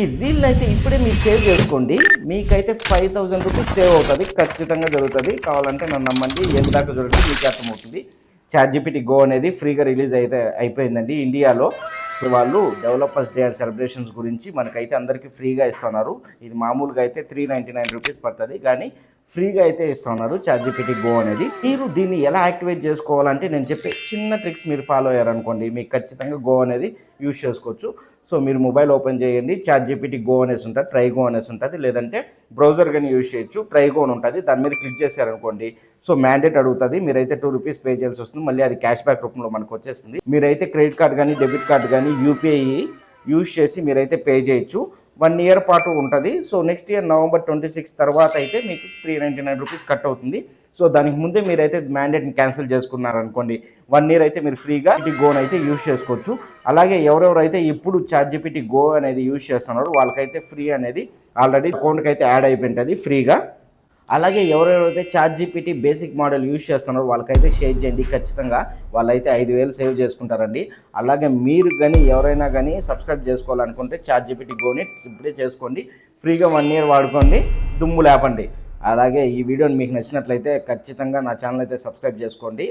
ఈ రీల్ అయితే ఇప్పుడే మీరు సేవ్ చేసుకోండి. మీకైతే ఫైవ్ థౌజండ్ రూపీస్ సేవ్ అవుతుంది. ఖచ్చితంగా జరుగుతుంది. కావాలంటే నన్ను నమ్మండి. ఎంత దాకా చూడండి మీకు అర్థమవుతుంది. చాట్ జీపీటీ గో అనేది ఫ్రీగా రిలీజ్ అయితే అయిపోయిందండి ఇండియాలో. సో వాళ్ళు డెవలపర్స్ డే అండ్ సెలబ్రేషన్స్ గురించి మనకైతే అందరికీ ఫ్రీగా ఇస్తున్నారు. ఇది మామూలుగా అయితే త్రీ నైంటీ నైన్ రూపీస్ పడుతుంది. కానీ ఫ్రీగా అయితే ఇస్తున్నారు చార్జిపిటి గో అనేది. మీరు దీన్ని ఎలా యాక్టివేట్ చేసుకోవాలంటే నేను చెప్పే చిన్న ట్రిక్స్ మీరు ఫాలో అయ్యారనుకోండి మీకు ఖచ్చితంగా గో అనేది యూజ్ చేసుకోవచ్చు. సో మీరు మొబైల్ ఓపెన్ చేయండి చాట్ జీపీటీ గో అనేసి ఉంటుంది ట్రై గో అనేసి ఉంటుంది లేదంటే బ్రౌజర్ కానీ యూజ్ చేయొచ్చు ట్రై గో అని ఉంటుంది దాని మీద క్లిక్ చేశారనుకోండి సో మ్యాండేట్ అడుగుతుంది మీరైతే టూ రూపీస్ పే చేయాల్సి వస్తుంది మళ్ళీ అది క్యాష్ బ్యాక్ రూపంలో మనకు వచ్చేస్తుంది. మీరైతే క్రెడిట్ కార్డ్ కానీ డెబిట్ కార్డ్ కానీ యూపీఐ యూజ్ చేసి మీరైతే పే చేయొచ్చు. వన్ ఇయర్ పాటు ఉంటుంది. So next year November twenty six తర్వాత అయితే మీకు three ninety nine rupees cut అవుతుంది. సో దానికి ముందే మీరైతే మ్యాండేట్ని క్యాన్సిల్ చేసుకున్నారనుకోండి వన్ ఇయర్ అయితే మీరు ఫ్రీగా ఈ గోన్ అయితే యూజ్ చేసుకోవచ్చు. అలాగే ఎవరెవరైతే ఇప్పుడు చార్ట్ జీపీటీ గో అనేది యూజ్ చేస్తున్నారో వాళ్ళకైతే ఫ్రీ అనేది ఆల్రెడీ అకౌంట్కి అయితే యాడ్ అయిపోయింటుంది ఫ్రీగా అలాగే ఎవరెవరైతే chat GPT basic model use చేస్తున్నారో వాళ్ళకైతే షేర్ చేయండి. ఖచ్చితంగా వాళ్ళైతే ఐదు వేలు సేవ్ చేసుకుంటారండి. అలాగే మీరు కానీ ఎవరైనా కానీ సబ్స్క్రైబ్ చేసుకోవాలనుకుంటే చార్ట్ జీపీటీ గోని సింప్లీ చేసుకోండి. ఫ్రీగా వన్ ఇయర్ వాడుకోండి. దుమ్ము లేపండి. అలాగే ఈ వీడియోని మీకు నచ్చినట్లయితే ఖచ్చితంగా నా ఛానల్ అయితే సబ్స్క్రైబ్ చేసుకోండి.